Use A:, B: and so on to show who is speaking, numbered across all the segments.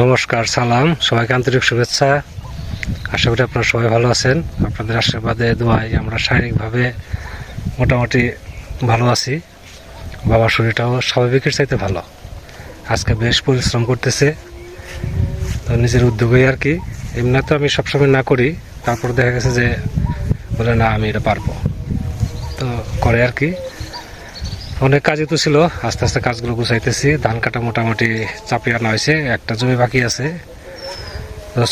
A: নমস্কার, সালাম, সবাইকে আন্তরিক শুভেচ্ছা। আশা করি আপনারা সবাই ভালো আছেন। আপনাদের আশীর্বাদে দোয়াই আমরা শারীরিকভাবে মোটামুটি ভালো আছি। বাবার শরীরটাও স্বাভাবিকের চাইতে ভালো। আজকে বেশ পরিশ্রম করতেছে। তো নিজের উদ্যোগেই আর কি। এমনি তো আমি সবসময় না করি। তারপর দেখা গেছে যে বলে, না, আমি এটা পারব। তো করে আর কি। অনেক কাজই তো ছিল। আস্তে আস্তে কাজগুলো গুছাইতেছি। ধান কাটা মোটামুটি চাপিয়ে আনা হয়েছে। একটা জমি বাকি আছে।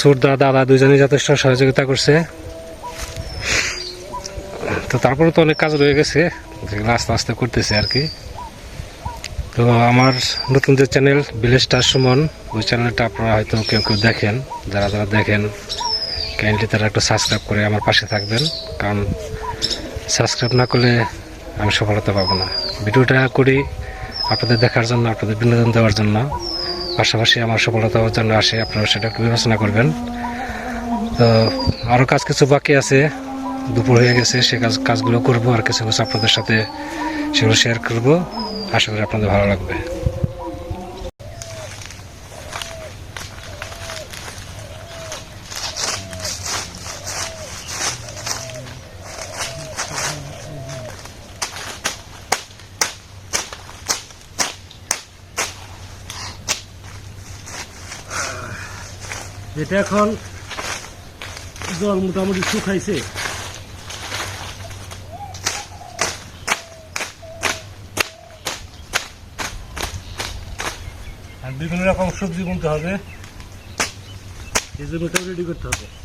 A: সুরদা দাদা দুজনেই যথেষ্ট সহযোগিতা করছে। তো তারপরে তো অনেক কাজ রয়ে গেছে। যেগুলো আস্তে আস্তে করতেছে আর কি। তো আমার নতুন যে চ্যানেল ভিলেজ স্টার সুমন, ওই চ্যানেলটা আপনারা হয়তো কেউ কেউ দেখেন। যারা যারা দেখেন কাইন্ডলি তারা একটু সাবস্ক্রাইব করে আমার পাশে থাকবেন। কারণ সাবস্ক্রাইব না করলে আমি সফলতা পাবো না। ভিডিওটা করি আপনাদের দেখার জন্য, আপনাদের বিনোদন দেওয়ার জন্য। পাশাপাশি আমার সফলতার জন্য আসে, আপনারা সেটা একটু বিবেচনা করবেন। তো আরও কাজ কিছু বাকি আছে, দুপুর হয়ে গেছে, সে কাজ, কাজগুলো করব, আর কিছু কিছু আপনাদের সাথে সেগুলো শেয়ার করব। আশা করি আপনাদের ভালো লাগবে। এটা এখন জল মোটামুটি শুকাইছে। আর বিভিন্ন রকম সবজি গুনতে হবে। এই জন্য রেডি করতে হবে।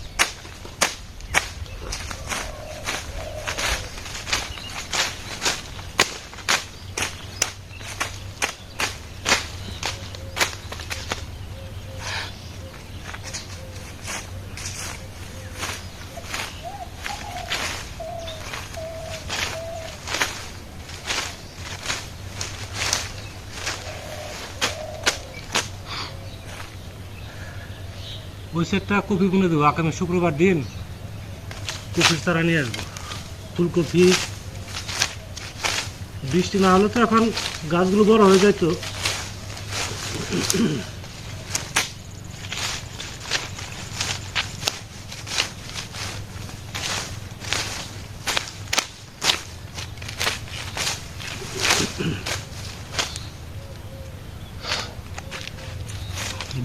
A: ওই সেটটা কপি বুনে দেবো। আগামী শুক্রবার দিন কপির চারা নিয়ে আসব। ফুলকপি, বৃষ্টি না হলে তো এখন গাছগুলো বড় হয়ে যায় তো।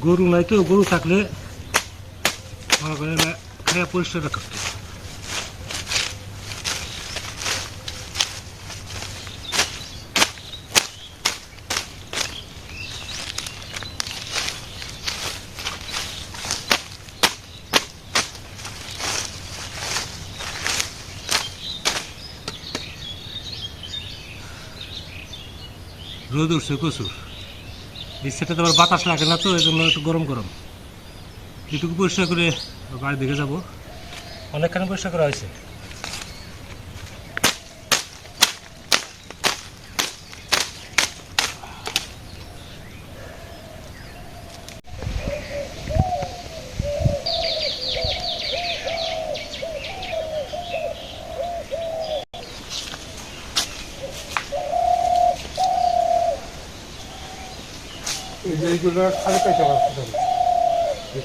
A: গরু নাই তো, গরু থাকলে করেন খাইয়া পরিষ্কার রাখতে রোদ উঠছে আবার বাতাস লাগে না তো এই জন্য একটু গরম গরম এটুকু পরিষ্কার করে বাড়ির দিকে যাব। অনেকখানি পরিষ্কার করা হয়েছে।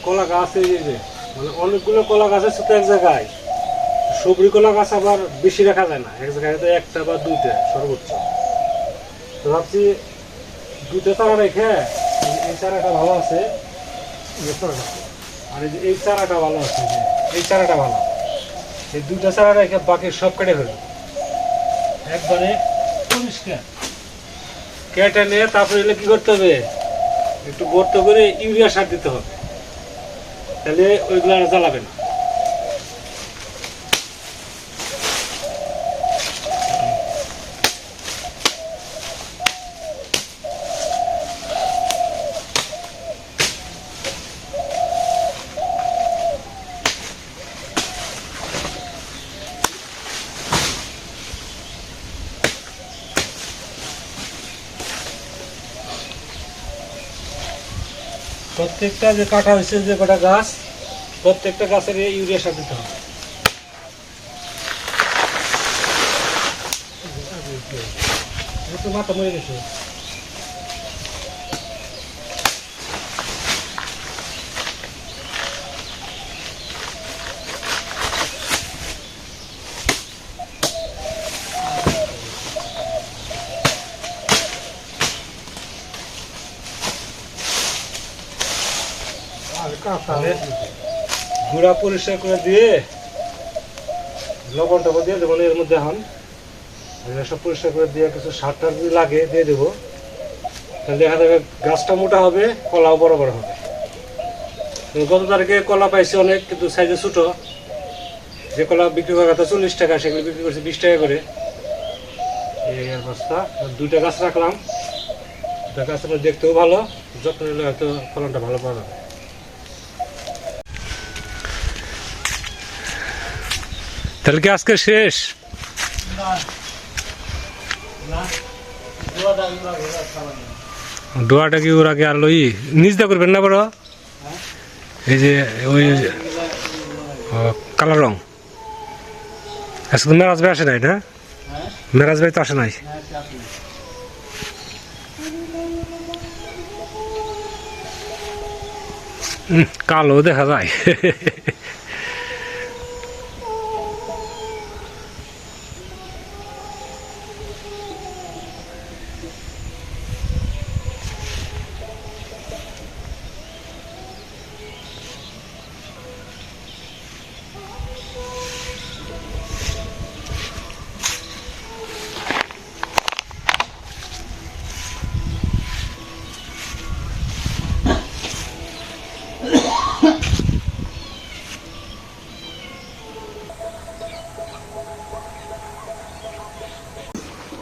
A: কলা গাছ এই যে। মানে অনেকগুলো কলা গাছ আছে তো এক জায়গায়। সবরি কলা গাছ আবার বেশি রাখা যায় না। এক জায়গায় তো একটা বা দুইটা সর্বোচ্চ। তো ভাবছি দুটো চারা রেখে এই- চারাটা ভালো আছে। আর এই যে এই চারাটা ভালো আছে যে, এই চারাটা ভালো। এই দুইটা চারা রেখে বাকি সব কেটে ফেলো একবারে পরিষ্কার। কেটে নিয়ে তারপরে এলে কী করতে হবে? একটু গর্ত করে ইউরিয়া সার দিতে হবে। তাহলে ওইগুলো আর প্রত্যেকটা যে কাটা হয়েছে যে কটা গাছ প্রত্যেকটা গাছের ইউরিয়া সার দিতে হবে মাথা মরে গেছে গুঁড়া পরিষ্কার করে দিয়ে লবণ টবণ দিয়ে দেবো এর মধ্যে এখন। সব পরিষ্কার করে দিয়ে কিছু সার টার যদি লাগে দিয়ে দেবো, তাহলে দেখা যাবে গাছটা মোটা হবে, কলাও বড় বড় হবে। গত তারিখে কলা পাইছি অনেক, কিন্তু সাইজে ছোটো। যে কলা বিক্রি করার কথা চল্লিশ টাকা, সেগুলো বিক্রি করছি বিশ টাকা করে। এই অবস্থা। দুইটা গাছ রাখলাম। দুটা গাছ দেখতেও ভালো, যত্ন নিলে হয়তো ফলনটা ভালো পাওয়া যাবে। তাহলে কি আজকে শেষ ডোয়াটা কি ওরা কি আর লই নিজদা করবেন না বড়? এই যে ওই ও, কালো রং। আজকে মেরাজ ভাই আসে নাই না? মেরাজ ভাই তো আসে নাই। কালো দেখা যায়।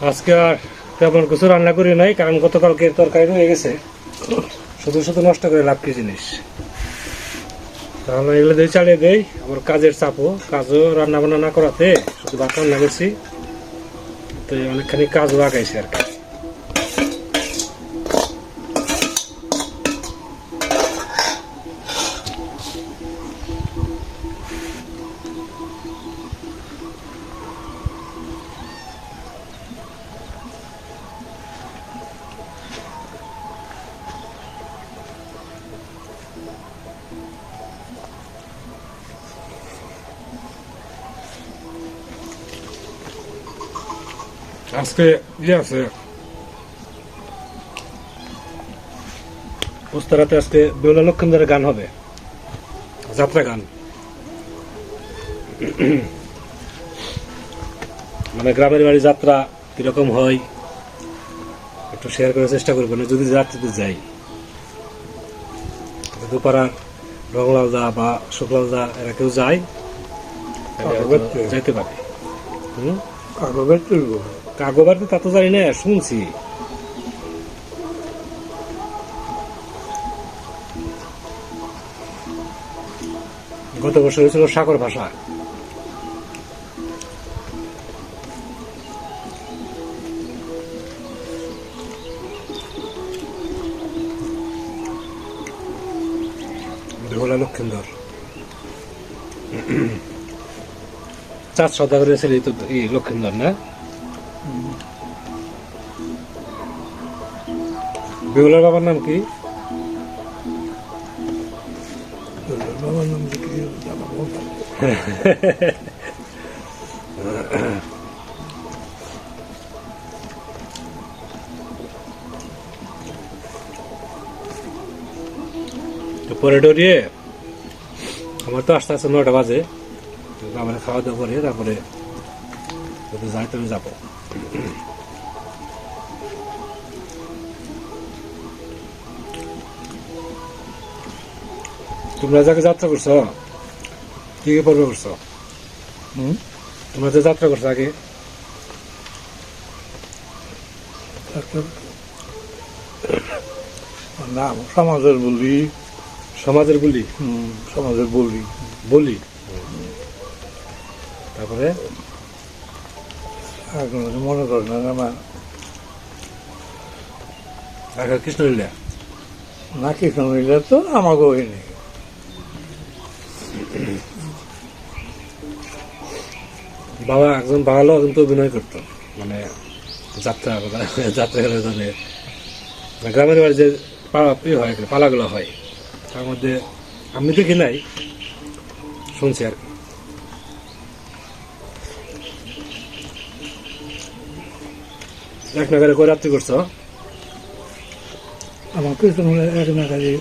A: আজকে আর তেমন কিছু রান্না করি নাই, কারণ গতকালকে তরকারি হয়ে গেছে। শুধু শুধু নষ্ট করে লাভ কি জিনিস? তাহলে এগুলো দিয়ে চালিয়ে দেই আমার কাজের চাপও। কাজও রান্না বান্না না করাতে শুধু ভাত রান্না করছি। তো অনেকখানি কাজও আগাইছে আর কি। আজকে ইয়ে আছে। উস্তারাতে আজকে বেউলা লক্ষণদারের গান হবে। যাত্রা গান। মানে গ্রামের বাড়ি যাত্রা কীরকম হয় একটু শেয়ার করার চেষ্টা করব না যদি যাত্রীতে যাই। দুপাড়া রংলাল দা বা শুক্লাল দা এরা কেউ যায় যাইতে পারে। হুম?
B: কাগজের
A: কাগোবার তা তো জানি না, শুনছি। গত বছর হয়েছিল সাগর ভাষা। বেহুলা লক্ষিন্দর। চার সদাগরের তো এই লক্ষিন্দর, না? বেহুলার বাবার নাম কি?
B: বাবার নাম
A: পরে ডরিয়ে আমার তো আস্তে আস্তে নটা বাজে। আমরা খাওয়া দাওয়া করে তারপরে যাই তবে যাব। তোমরা যাকে যাত্রা করছ কি কি পর্ব করছ
B: হুম?
A: তোমরা যে যাত্রা করছ আগে।
B: নাম সমাজের বলি
A: সমাজের বলি?
B: হুম, সমাজের বলি
A: বলি? তারপরে?
B: মনে করেন না আমার
A: রাখা কৃষ্ণ লীলা।
B: না কৃষ্ণ মিলে তো আমাকে হয়নি
A: বাবা একজন ভালো কিন্তু অভিনয় করতো। মানে যাত্রা যাত্রা গেলে ধরে গ্রামের বাড়ি যে পালা হয় পালাগুলো হয়। তার মধ্যে আমি দেখি নাই শুনছি আর কি। এক নাগারে করে রাত্রি করছ?
B: আমার কৃষ্ণ মিলে এক না খালি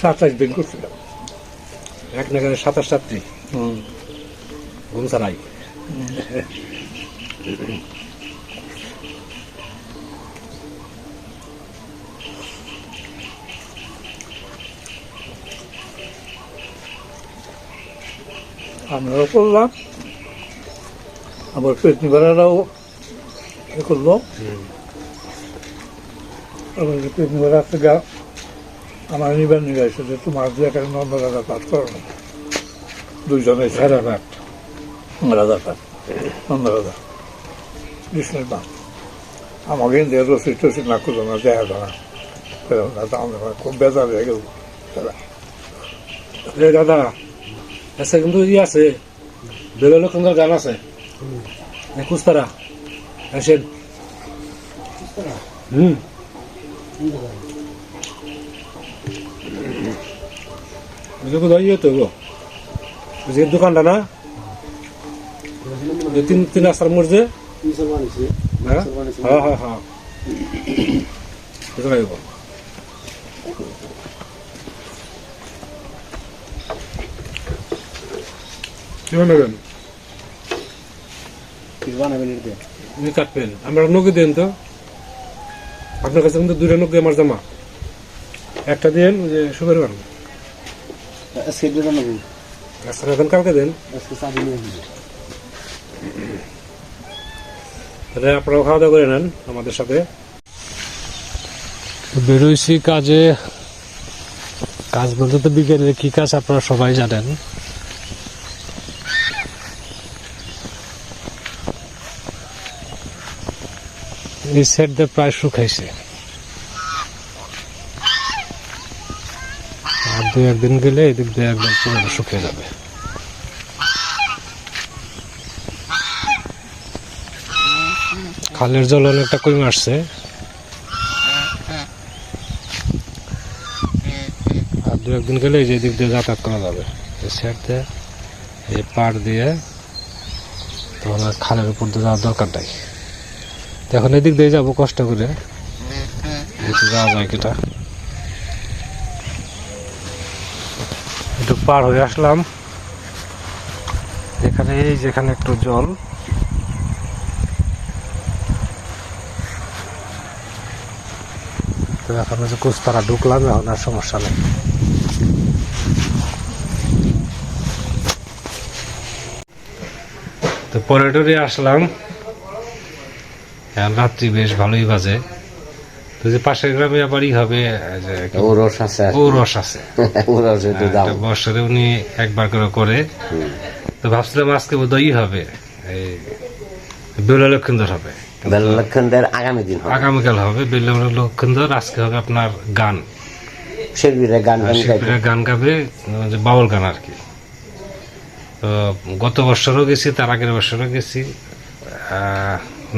B: সাতাশ দিন করছিলাম।
A: এক নাগারে সাতাশ সাতটি
B: হুম।
A: ঘুম ছাড়াই
B: আমরাও করলাম। আবার পেটনি বেড়ারাও এ করল। আবার পেটনি বেড়া থেকে আমার নিবার নিয়ে গেছে যে তোমার যে একটা নম্বর পাঠ করো না দুইজনে
A: সাড়ে আট
B: রাজা পাঠ নম্বর রাজা কৃষ্ণের নাম আমাকে দিয়ে রসিদ টসিদ না করল না দেখা ধরা খুব বেজার হয়ে গেল
A: দাদা আচ্ছা কিন্তু ই আছে বেলালো সুন্দর গান আছে কুস্তারা আসেন হুম তো গো দোকানটা না ওই তিন তিন রাস্তার মোড় যে? হ্যাঁ? হ্যাঁ হ্যাঁ হ্যাঁ। কোথায় গো কি বানাবেন? উনি কাটবেন আমরা নৌকে দেন তো। আপনার কাছে কিন্তু দুইটা নৌকে আমার জামা। একটা দেন যে সুগার বান
C: আজকে বানাবো
A: আচ্ছা এখন কালকে দেন।
C: আজকে চাবি নিয়ে আসব
A: তাহলে আপনারাও খাওয়া দাওয়া করে নেন আমাদের সাথে। বেরোইছি কাজে। কাজ বলতে তো বিজ্ঞানের কি কাজ আপনারা সবাই জানেন। এই সেট দিয়ে প্রায় শুকাইছে আর দু একদিন গেলে এদিক দিয়ে একদম পুরো শুকিয়ে যাবে। খালের জল অনেকটা কমে আসছে। আর দু একদিন গেলে এই যে দিক দিয়ে যাতায়াত করা যাবে। সাইড দিয়ে, এই পাড় দিয়ে, তখন আর খালের উপর দিয়ে যাওয়ার দরকার নাই। এখন এদিক দিয়ে যাব কষ্ট করে। যাওয়া যায় কিটা। একটু পার হয়ে আসলাম। এখানে এই যেখানে একটু জল। তো এখন হচ্ছে কুস্তারা ঢুকলাম এখন আর সমস্যা নেই। তো পরেটরে আসলাম। এখন রাত্রি বেশ ভালোই বাজে। তো যে পাশের গ্রামে আবারই হবে
C: ও রস আছে
A: ও রস আছে।
C: একটা
A: বছরে উনি একবার করে করে। তো ভাবছিলাম আজকে বোধহয় হবে এই বেলা লক্ষিন্দর হবে।
C: লক্ষণদের আগামী দিন হবে।
A: আগামীকাল হবে বেলা লক্ষিন্দর আজকে হবে আপনার গান।
C: শিল্পীরা গান
A: শিল্পীরা গান গাবে বাউল গান আর কি। তো গত বছরও গেছি তার আগের বছরও গেছি।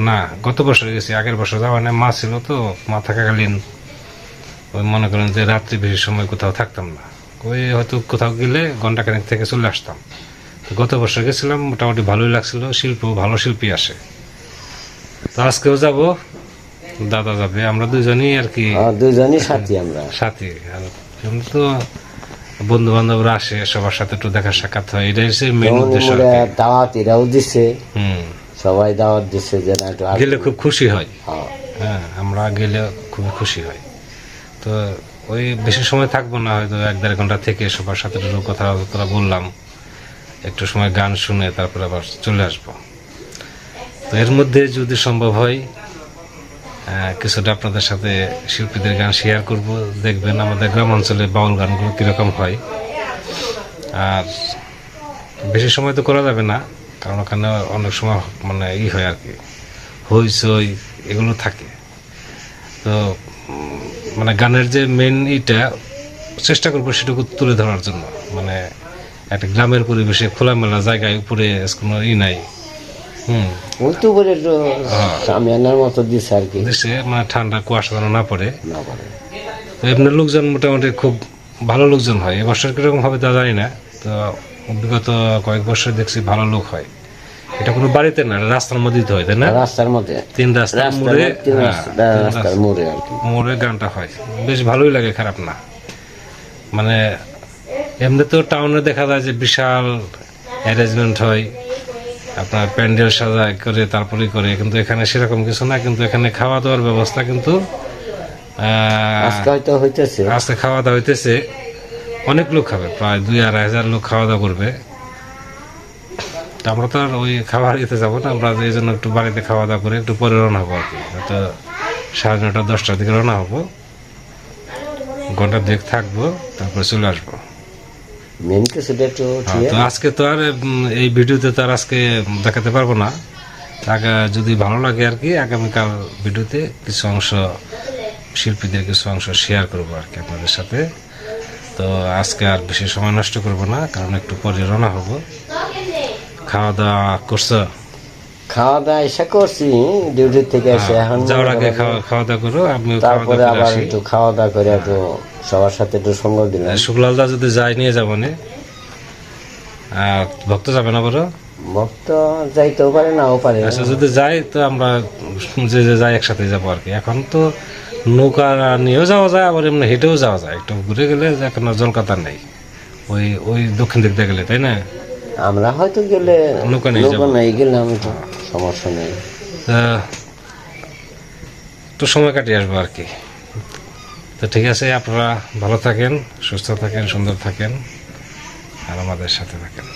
A: না গত বছর গেছি আগের বছর যাওয়া মানে মা ছিল তো মা থাকাকালীন। ওই মনে করেন যে রাত্রি বেশি সময় কোথাও থাকতাম না। ওই হয়তো কোথাও গেলে ঘণ্টা খানেক থেকে চলে আসতাম। গত বছর গেছিলাম মোটামুটি ভালোই লাগছিল। শিল্প ভালো শিল্পী আসে। তো আজকেও যাব। দাদা যাবে আমরা দুজনেই আর কি।
C: দুজনই সাথী আমরা।
A: সাথে আর তো বন্ধু বান্ধবরা আসে সবার সাথে একটু দেখা সাক্ষাৎ হয়। এটাই হচ্ছে মেন উদ্দেশ্য।
C: দাওয়াত এরাও দিছে।
A: হুম।
C: সবাই দাওয়াত দিছে যে।
A: গেলে খুব খুশি হয়।
C: হ্যাঁ।
A: হ্যাঁ আমরা গেলে খুবই খুশি হয়। তো ওই বেশি সময় থাকব না হয়তো এক দেড় ঘণ্টা থেকে সবার সাথে একটু কথাবার্তা বললাম। একটু সময় গান শুনে তারপরে আবার চলে আসব। তো এর মধ্যে যদি সম্ভব হয় কিছুটা আপনাদের সাথে শিল্পীদের গান শেয়ার করব। দেখবেন আমাদের গ্রাম অঞ্চলে বাউল গানগুলো কীরকম হয়। আর বেশি সময় তো করা যাবে না, কারণ ওখানে অনেক সময় মানে ই হয় আর কি, হইচই এগুলো থাকে। তো মানে গানের যে মেন ইটা চেষ্টা করব সেটুকু তুলে ধরার জন্য। মানে একটা গ্রামের পরিবেশে খোলামেলা জায়গায় উপরে কোনো ই নাই।
C: তো বলে একটু সামিয়ানার মতো দিছে আর কি।
A: দেশে মানে ঠান্ডা কুয়াশা যেন না পড়ে।
C: না বলে
A: তো এমনি লোকজন মোটামুটি খুব ভালো লোকজন হয়। এবছর কীরকম হবে তা জানি না। তো বিগত কয়েক বছর দেখছি ভালো লোক হয়। এটা কোনো বাড়িতে না রাস্তার মধ্যেই তো হয় তাই না?
C: রাস্তার মধ্যে।
A: তিন রাস্তার মোড়ে হ্যাঁ,
C: রাস্তার মোড়ে আর কি।
A: মোড়ে গানটা হয়। বেশ ভালোই লাগে খারাপ না। মানে এমনি তো টাউনে দেখা যায় যে বিশাল অ্যারেঞ্জমেন্ট হয়। আপনার প্যান্ডেল সাজায় করে তারপরে করে। কিন্তু এখানে সেরকম কিছু না কিন্তু এখানে খাওয়া দাওয়ার ব্যবস্থা কিন্তু
C: আজকে
A: খাওয়া দাওয়া হইতেছে। অনেক লোক খাবে প্রায় দুই আড়াই হাজার লোক খাওয়া দাওয়া করবে। আমরা তো আর ওই খাবার ইতে যাব না আমরা এই জন্য একটু বাড়িতে খাওয়া দাওয়া করে একটু পরে রওনা হব আর কি। সাড়ে নটা দশটার দিকে রওনা হব। ঘণ্টা দুয়েক থাকব তারপরে চলে আসব।
C: মেন
A: হ্যাঁ, তো আজকে তো আর এই ভিডিওতে তো আর আজকে দেখাতে পারব না। আগে যদি ভালো লাগে আর কি আগামীকাল ভিডিওতে কিছু অংশ শিল্পীদের কিছু অংশ শেয়ার করব আর কি আপনাদের সাথে। তো আজকে আর বেশি সময় নষ্ট করব না কারণ একটু পরে রওনা হব। খাওয়া দাওয়া করছ?
C: খাওয়া দাওয়া এসে করছি ডিউটি থেকে এসে এখন
A: যাওয়ার আগে খাওয়া খাওয়া দাওয়া করো আমি খাওয়া
C: তারপরে আবার একটু খাওয়া দাওয়া করে একটু সবার সাথে একটু সঙ্গ দিলাম
A: শুক্লালদা যদি যায় নিয়ে যাব নে। ভক্ত যাবে না বড়?
C: ভক্ত যাইতেও পারে নাও পারে।
A: আচ্ছা যদি যাই তো আমরা যে যে যাই একসাথে যাব আর কি। এখন তো নৌকা নিয়েও যাওয়া যায় আবার এমনি হেঁটেও যাওয়া যায়। একটু ঘুরে গেলে এখন জলকাতা নেই। ওই ওই দক্ষিণ দিক দিয়ে গেলে তাই না?
C: আমরা হয়তো গেলে
A: নৌকা নিয়ে যাব।
C: নিয়ে গেলাম তো সমস্যা নেই।
A: তা একটু সময় কাটিয়ে আসব আর কি। তো ঠিক আছে আপনারা ভালো থাকেন সুস্থ থাকেন সুন্দর থাকেন আর আমাদের সাথে থাকেন।